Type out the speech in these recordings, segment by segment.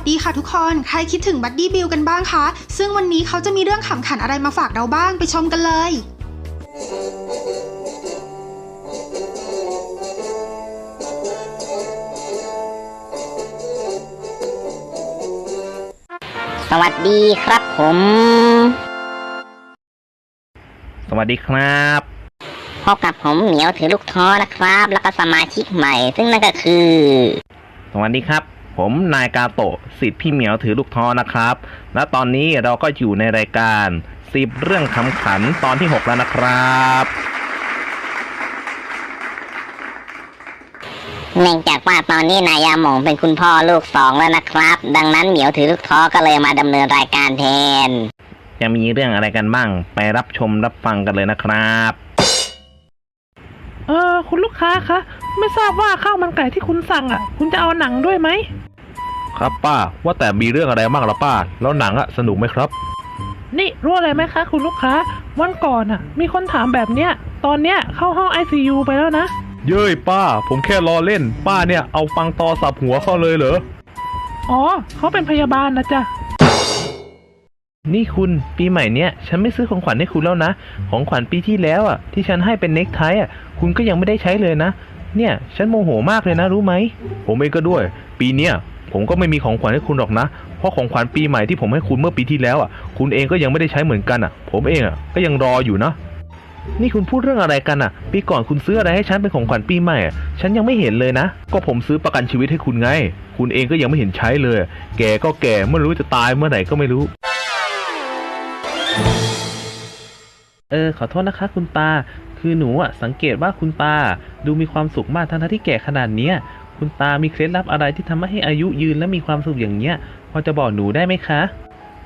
วัสดีค่ะทุกคน ใครคิดถึงบัดดี้บิลกันบ้างคะ ซึ่งวันนี้เขาจะมีเรื่องขำขันอะไรมาฝากเราบ้างไปชมกันเลย สวัสดีครับผม สวัสดีครับ พบกับผมเหมียวถือลูกท้อนะครับ แล้วก็สมาชิกใหม่ ซึ่งนั่นก็คือ สวัสดีครับ ผมนายกาโตะสิทธิ์พี่เหมียวถือลูกท้อนะครับ และตอนนี้เราก็อยู่ในรายการสิบเรื่องขำขันตอนที่ 6 แล้วนะครับเนื่องจากว่าตอนนี้นายยาหมงเป็นคุณพ่อลูกสองแล้วนะครับ ดังนั้นเหมียวถือลูกท้อก็เลยมาดำเนินรายการแทน จะมีเรื่องอะไรกันบ้าง ไปรับชมรับฟังกันเลยนะครับ เออคุณลูกค้าคะ ไม่ทราบว่าข้าวมันไก่ที่คุณสั่งอะ คุณจะเอาหนังด้วยไหม ครับป้า ว่าแต่มีเรื่องอะไรบ้างล่ะป้า แล้วหนังอะสนุกไหมครับ นี่รู้อะไรไหมคะคุณลูกค้า วันก่อนอะมีคนถามแบบเนี้ย ตอนเนี้ยเข้าห้องไอซียูไปแล้วนะ เย้ยป้า ผมแค่ล้อเล่น ป้าเนี่ยเอาฟังตอสับหัวเขาเลยเหรอ อ๋อเขาเป็นพยาบาลนะจ๊ะ นี่คุณปีใหม่เนี้ยฉันไม่ซื้อของขวัญให้คุณแล้วนะ ของขวัญปีที่แล้วอะ ที่ฉันให้เป็นเน็กไทอะ คุณก็ยังไม่ได้ใช้เลยนะ เนี่ย ฉันโมโหมากเลยนะรู้ไหม ผมเองก็ด้วย ปีเนี้ย ผมก็ไม่มีของขวัญให้คุณหรอกนะ เพราะของขวัญปีใหม่ที่ผมให้คุณเมื่อปีที่แล้วอะ คุณเองก็ยังไม่ได้ใช้เหมือนกันอะ ผมเองอะก็ยังรออยู่นะ นี่คุณพูดเรื่องอะไรกันอะ ปีก่อนคุณซื้ออะไรให้ฉันเป็นของขวัญปีใหม่อะ ฉันยังไม่เห็นเลยนะ ก็ผมซื้อประกันชีวิตให้คุณไง คุณเองก็ยังไม่เห็นใช้เลย แก่ก็แก่ไม่รู้จะตายเมื่อไหร่ก็ไม่รู้ เออขอโทษนะคะ คุณตา คือหนูอะสังเกตว่าคุณตาดูมีความสุขมากทั้งที่แก่ขนาดเนี้ย คุณตามีเคล็ดลับอะไรที่ทำให้อายุยืนและมีความสุขอย่างเนี้ย พอจะบอกหนูได้ไหมคะ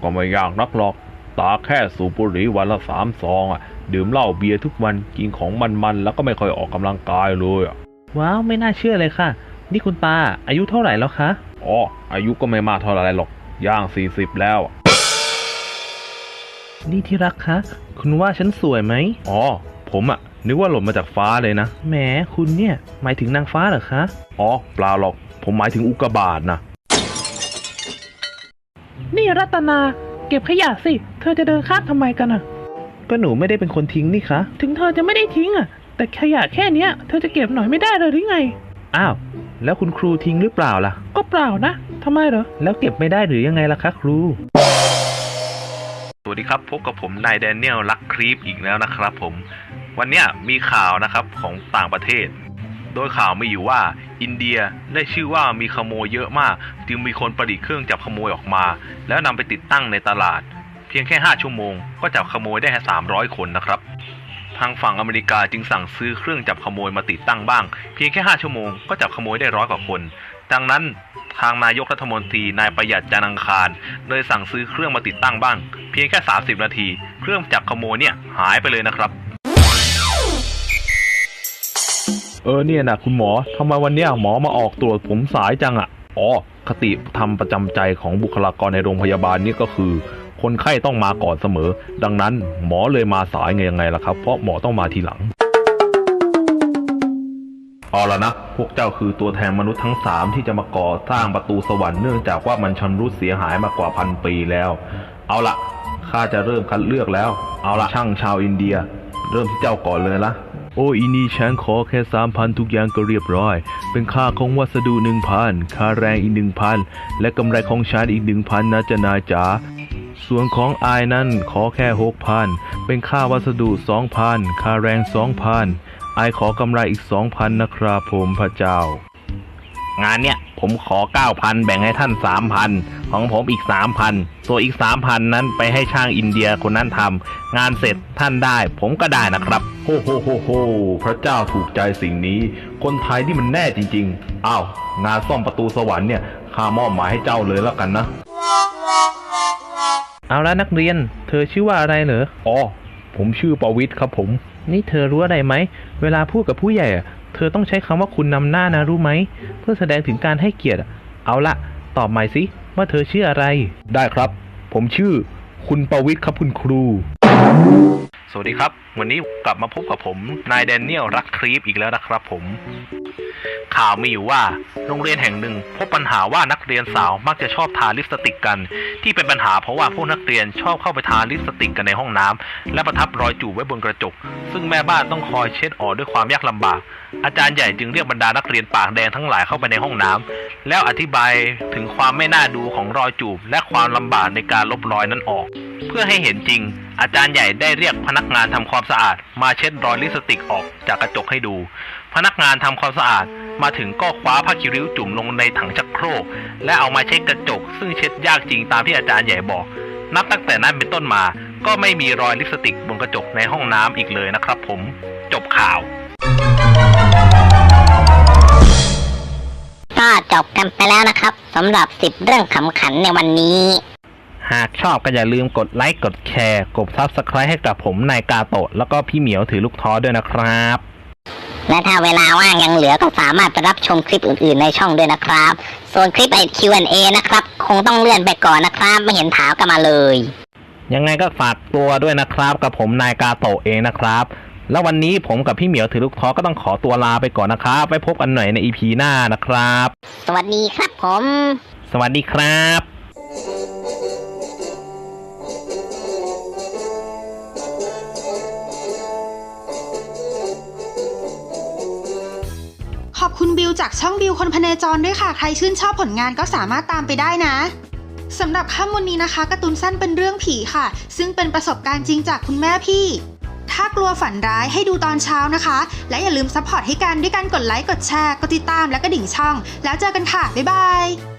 ก็ไม่ยากนักหรอก ตาแค่สูบบุหรี่วันละสามซองอะ ดื่มเหล้าเบียร์ทุกวันกินของมันๆแล้วก็ไม่ค่อยออกกำลังกายเลยอะว้าวไม่น่าเชื่อเลยค่ะ นี่คุณตาอายุเท่าไหร่แล้วคะอ๋ออายุก็ไม่มากเท่าไหร่หรอกย่างสี่สิบแล้ว นี่ที่รักคะ คุณว่าฉันสวยไหมอ๋อผมอะ นึกว่าหล่นมาจากฟ้าเลยนะ แหมคุณเนี่ยหมายถึงนางฟ้าเหรอคะ อ๋อเปล่าหรอก ผมหมายถึงอุกกาบาตนะ นี่รัตนา เก็บขยะสิ เธอจะเดินข้ามทำไมกันอะ ก็หนูไม่ได้เป็นคนทิ้งนี่คะ ถึงเธอจะไม่ได้ทิ้งอะ แต่ขยะแค่เนี้ย เธอจะเก็บหน่อยไม่ได้เลยหรือไง อ้าว แล้วคุณครูทิ้งหรือเปล่าล่ะ ก็เปล่านะทำไมเหรอ แล้วเก็บไม่ได้หรือยังไงล่ะคะครูสวัสดีครับ พบกับผมนายแดเนียลลักครีปอีกแล้วนะครับผม วันนี้มีข่าวนะครับของต่างประเทศ โดยข่าวมีอยู่ว่าอินเดียได้ชื่อว่ามีขโมยเยอะมาก จึงมีคนประดิษฐ์เครื่องจับขโมยออกมา แล้วนำไปติดตั้งในตลาด เพียงแค่ 5 ชั่วโมง ก็จับขโมยได้แค่300 คนนะครับ ทางฝั่งอเมริกาจึงสั่งซื้อเครื่องจับขโมยมาติดตั้งบ้าง เพียงแค่ 5 ชั่วโมงก็จับขโมยได้ร้อยกว่าคน ดังนั้นทางนายกรัฐมนตรีนายประหยัดจันอังคารเลยสั่งซื้อเครื่องมาติดตั้งบ้าง เพียงแค่ 30 นาที เครื่องจับขโมยเนี่ยหายไปเลยนะครับ เออเนี่ยนะคุณหมอทำไมวันเนี้ยหมอมาออกตรวจผมสายจังอะ่ะอ๋อคติธรรมประจำใจของบุคลากรในโรงพยาบาลนี่ก็คือ คนไข้ต้องมาก่อนเสมอ ดังนั้นหมอเลยมาสายไงยังไงล่ะครับ เพราะหมอต้องมาทีหลังเอาละนะ พวกเจ้าคือตัวแทนมนุษย์ทั้งสามที่จะมาก่อสร้างประตูสวรรค์เนื่องจากว่ามันชำรุดเสียหายมากว่าพันปีแล้ว เอาละข้าจะเริ่มคัดเลือกแล้ว เอาละช่างชาวอินเดีย เริ่มที่เจ้าก่อนเลยนะ โอ้อีนี่ฉันขอแค่สามพันทุกอย่างก็เรียบร้อย เป็นค่าของวัสดุหนึ่งพันค่าแรงอีกหนึ่งพันและกำไรของฉันอีกหนึ่งพันนะจะนายจ๋าส่วนของอายนั้นขอแค่หกพันเป็นค่าวัสดุสองพันค่าแรงสองพันอายขอกำไรอีกสองพันนะครับผมพระเจ้า งานเนี่ย ผมขอเก้าพันแบ่งให้ท่านสามพันของผมอีกสามพันส่วนอีกสามพันนั้นไปให้ช่างอินเดียคนนั้นทำงานเสร็จท่านได้ ผมก็ได้นะครับโฮโฮโฮโฮพระเจ้าถูกใจสิ่งนี้ คนไทยนี่มันแน่จริง ๆ อ้าว งานซ่อมประตูสวรรค์เนี่ยข้ามอบหมายให้เจ้าเลยแล้วกันนะ เอาละนักเรียน เธอชื่อว่าอะไรเหรออ๋อผมชื่อประวิทย์ครับผม นี่เธอรู้อะไรไหม เวลาพูดกับผู้ใหญ่อะ เธอต้องใช้คำว่าคุณนำหน้านะรู้ไหม เพื่อแสดงถึงการให้เกียรติอะเอาละตอบใหม่สิว่าเธอชื่ออะไร ได้ครับ ผมชื่อ คุณประวิทย์ครับคุณครู สวัสดีครับ วันนี้กลับมาพบกับผม นายแดเนียลรักครีปอีกแล้วนะครับผม ข่าวมีอยู่ว่าโรงเรียนแห่งหนึ่งพบปัญหาว่านักเรียนสาวมักจะชอบทาลิปสติกกัน ที่เป็นปัญหาเพราะว่าพวกนักเรียนชอบเข้าไปทาลิปสติกกันในห้องน้ำและประทับรอยจูบไว้บนกระจก ซึ่งแม่บ้านต้องคอยเช็ดออกด้วยความยากลำบาก อาจารย์ใหญ่จึงเรียกบรรดานักเรียนปากแดงทั้งหลายเข้าไปในห้องน้ำแล้วอธิบายถึงความไม่น่าดูของรอยจูบ และความลำบากในการลบรอยนั้นออก เพื่อให้เห็นจริง อาจารย์ใหญ่ได้เรียกพนักงานทำความสะอาด มาเช็ดรอยลิปสติกออกจากกระจกให้ดู พนักงานทำความสะอาด มาถึงก็คว้าผ้าคีริ้วจุ่มลงในถังชักโครก และเอามาเช็ดกระจก ซึ่งเช็ดยากจริงตามที่อาจารย์ใหญ่บอก นับตั้งแต่นั้นเป็นต้นมา ก็ไม่มีรอยลิปสติกบนกระจกในห้องน้ำอีกเลยนะครับผม จบข่าว ก็จบกันไปแล้วนะครับสำหรับ 10 เรื่องขำขันในวันนี้ หากชอบก็อย่าลืมกดไลค์ กดแชร์ กดซับสไครต์ให้กับผมนายกาโตะแล้วก็พี่เหมียวถือลูกท้อด้วยนะครับ และถ้าเวลาว่างยังเหลือก็สามารถไปรับชมคลิปอื่น ๆ ในช่องด้วยนะครับ ส่วนคลิปไอ Q&A นะครับ คงต้องเลื่อนไปก่อนนะครับ ไม่เห็นถามกันมาเลย ยังไงก็ฝากตัวด้วยนะครับกับผมนายกาโตะเองนะครับ แล้ววันนี้ผมกับพี่เหมียวถือลูกท้อก็ต้องขอตัวลาไปก่อนนะครับไว้พบกันหน่อยในอีพีหน้านะครับ สวัสดีครับผม สวัสดีครับขอบ คุณบิวจากช่องบิวคนพเนจรด้วยค่ะ ใครชื่นชอบผลงานก็สามารถตามไปได้นะสำหรับค่ำวันนี้นะคะการ์ตูนสั้นเป็นเรื่องผีค่ะ ซึ่งเป็นประสบการณ์จริงจากคุณแม่พี่ ถ้ากลัวฝันร้ายให้ดูตอนเช้านะคะ และอย่าลืมซัพพอร์ตให้กันด้วยการกดไลค์กดแชร์กดติดตามและกระดิ่งช่อง แล้วเจอกันค่ะบ๊ายบาย